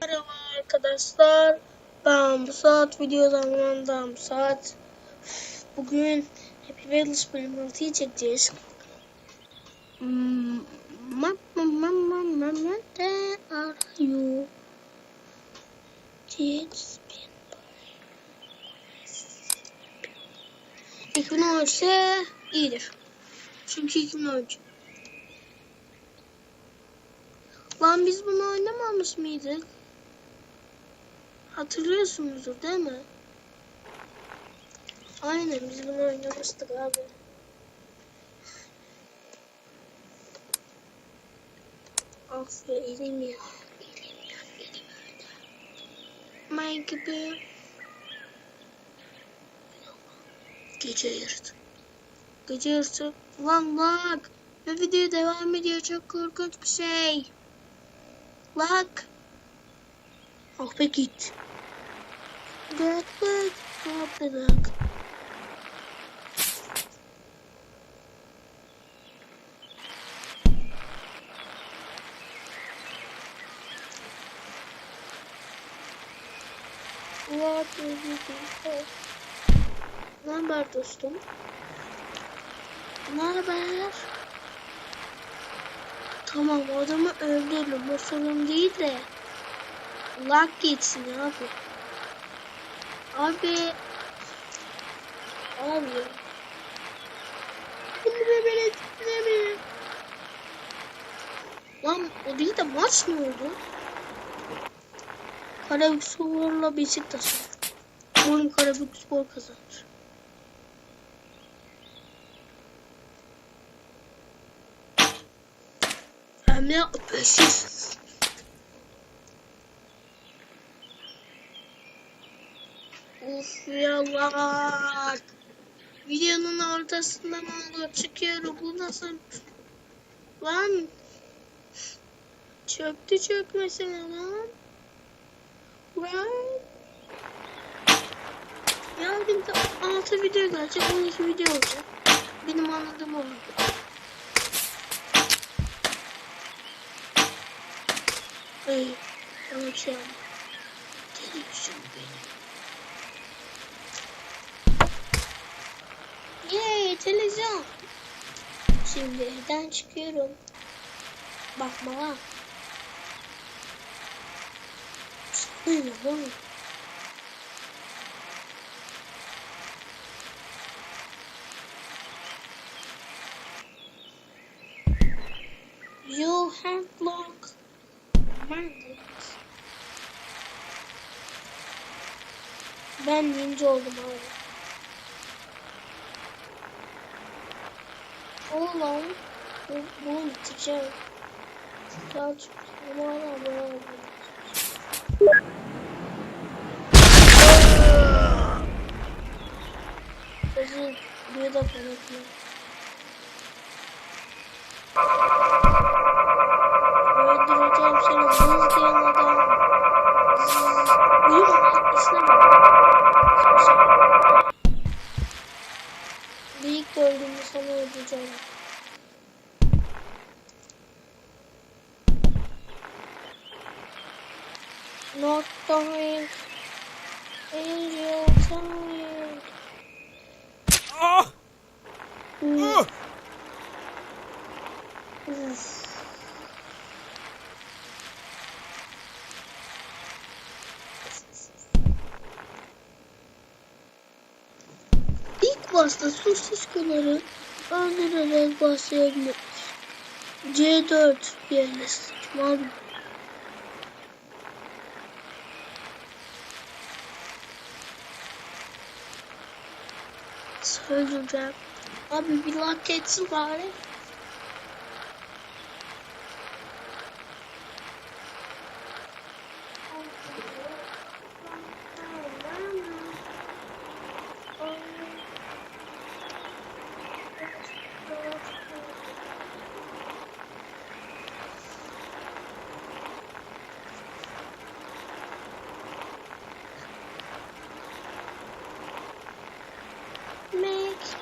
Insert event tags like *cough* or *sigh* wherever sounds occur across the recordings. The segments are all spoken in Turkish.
Merhaba arkadaşlar. Ben bu saat video zamanında bu saat. Bugün Happy Wheels bölüm 6'yı çekeceğiz. Where are you? It's been 2013 ise iyidir. Çünkü 2013. Lan biz bunu oynamamış mıydık? Hatırlıyorsunuzdur değil mi? Aynen biz bunu oynamıştık abi. Of ya elim ya. Elim ya. Elim gibi. Gece yarısı. Gece yarısı. Lan bak. Ve video devam ediyor. Çok korkunç bir şey. Bak. Ah be git. İs it? Ne haber dostum? Ne haber? Tamam adamı öldürdüm. O sorun değil de. Lag geçsin abi. Abi. Abi. Lan o değil de maç ne oldu? Karabük Spor'la Beşiktaş. Umarım Karabük Spor kazanır. Hem de 500. Uf yallah. Videonun ortasından oldu. Çıkıyorum. Bu nasıl? Lan. Çöktü çökmesine lan. Lan. Ya bir de 6 video gelecek. 12 video olacak. Benim anladığım o. Hayır. Bana bir şey yapma. Televizyon benim. Yay televizyon. Şimdi evden çıkıyorum. Bakma lan. Sıkıyorum oğlum. You have locked mandate. Ben ninja oldum abi. Oğlum. Bu, bunu bitireceğim. Ama hala böyle. Özür bir de konuşma. Ah! Uf. İlk başta sosiskuları öldürerek başlayabiliriz. C4 yerine sıçma abi. Bir like geçsin bari.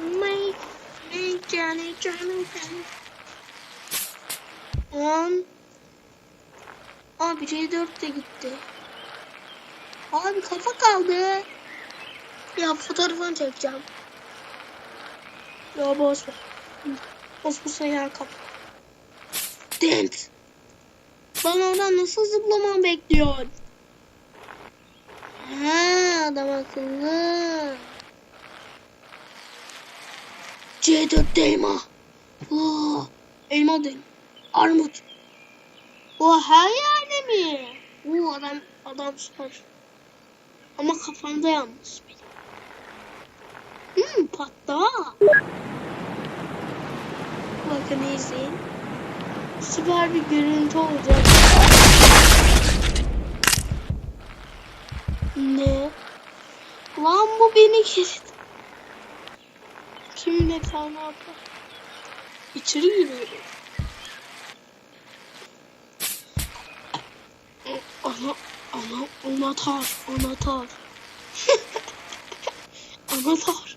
Make, make Johnny, Johnny, Johnny. On. Abi C4 de gitti. Abi kafa kaldı. Ya fotoğrafını çekeceğim. Ya boş ver. Boş boş ya kap. Dent. Lan oradan nasıl zıplaman bekliyorsun? Ha adam akıllı. C4 elma. Oo, elma değil. Armut. O her yerde mi? Oo adam adam süper. Ama kafamda yalnız. Hmm patla. Bakın izleyin. Süper bir görüntü olacak. Ne? Lan bu beni kesti. Kim ne tane yapar? İçeri giriyorum. Ana, ana, anahtar, anahtar. *laughs* anahtar.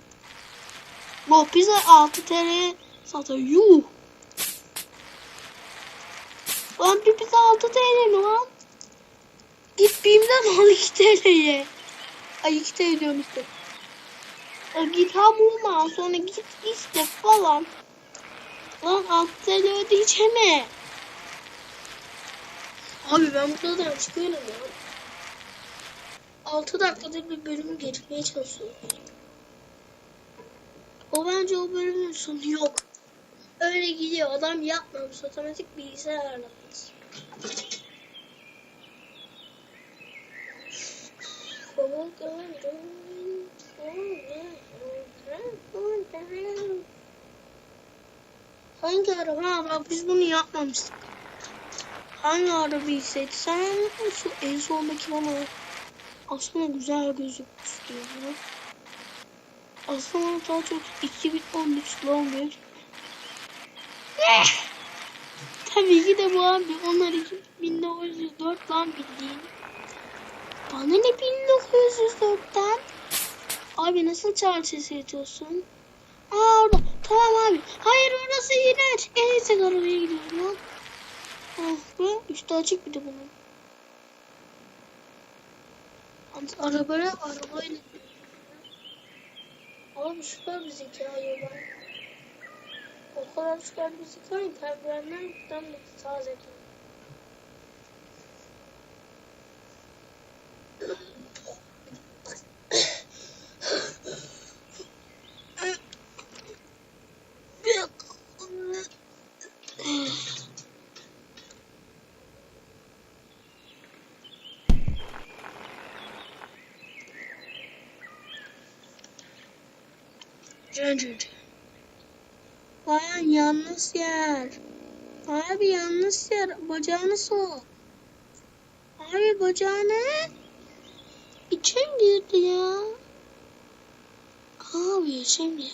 Bu bize 6 TL satıyor. Yuh. Lan bir bize 6 TL mi lan? Git BİM'den al 2 TL'ye. Ay 2 TL diyorum işte. Git ha bulma sonra git iste falan. Lan 6 TL ödeyeceğim. Abi ben buradan çıkıyorum ya. 6 dakikadır bir bölümü geçmeye çalışıyorum. O bence o bölümün sonu yok. Öyle gidiyor. Adam yapmamış. Otomatik bilgisayar Hangi araba? Ha, bak biz bunu yapmamıştık. Hangi arabayı seçsem şu en sondaki bana aslında güzel gözükmüştü ya. Aslında daha çok 2013 long bir. Eh! Tabii ki de bu abi onlar 1904 lan bildiğin. Bana ne 1904'ten? Abi nasıl çağrı sesi yatıyorsun? Aa orada. Tamam abi. Hayır orası iğrenç. En iyisi arabaya gidiyorum lan. Ah be. Üstü açık bir de bunun. Arabaya arabayla Abi süper bir zeka ya ben. O kadar süper bir zeka ki penguenler buradan da daha zeki. Cöncüc. Bayan yanlış yer. Abi yanlış yer. Bacağını sok. Abi bacağını. İçim girdi ya. Abi içim girdi.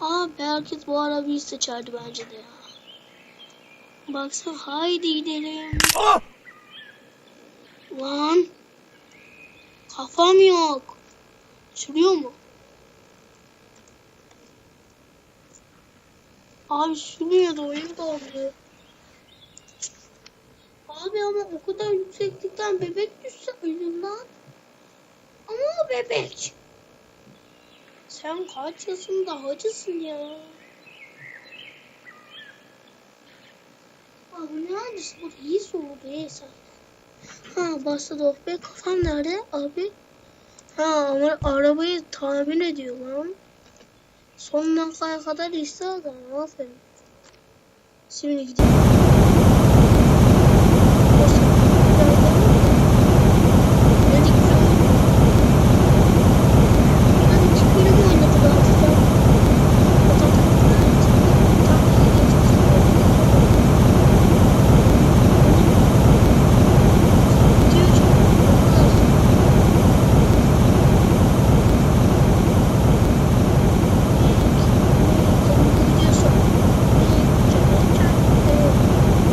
Abi herkes bu arabayı seçerdi bence de ya. Baksana haydi gidelim. Ah! Lan. Kafam yok. Sürüyor mu? Abi sürüyordu oyun dondu. Abi ama o kadar yükseklikten bebek düşse ölüm lan. Ama bebek. Sen kaç yaşında hacısın ya? Abi ne hacısı bu iyi soğudu iyi sen. Ha başladı of be kafam nerede abi? Ha ama arabayı tamir ediyor lan. Son dakikaya kadar işte adam. Aferin. Şimdi gidelim. Dedik ya. Hadi çıkıyorum oynadık artık.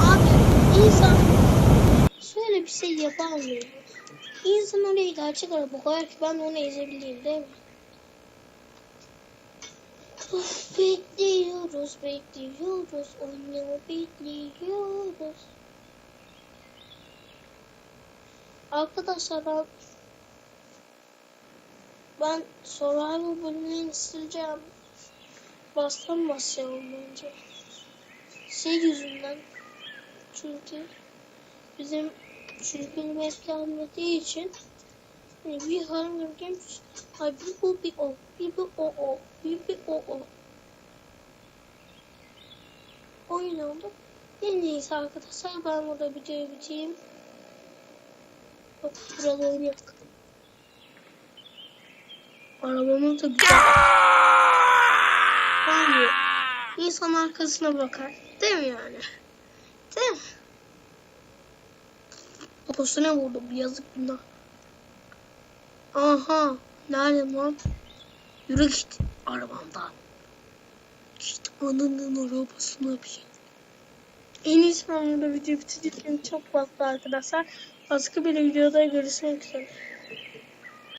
Abi insan şey yapamıyor. İnsan oraya gerçek araba koyar ki ben onu ezebileyim değil mi? Of, bekliyoruz, bekliyoruz, oyunu bekliyoruz. Arkadaşlar ben ben Survivor bölümlerini sileceğim. Bastan basacağım bence. Şey yüzünden. Çünkü bizim hep gelmediği için hani bir Games ay bir bu bir o bir bu o o bir bir o o oyun oldu. En iyisi arkadaşlar ben burada videoyu bitireyim. Çok buralı oyun yok. Arabamız da güzel. Olmuyor. İnsan arkasına bakar. Değil mi yani? Değil mi? Kafasına vurdum. Yazık günah. Aha. Nerede lan? Yürü git arabamdan. Git ananın arabasına bir. En iyisi ben burada video bitireceğim. Çok fazla arkadaşlar. Başka bir videoda görüşmek üzere.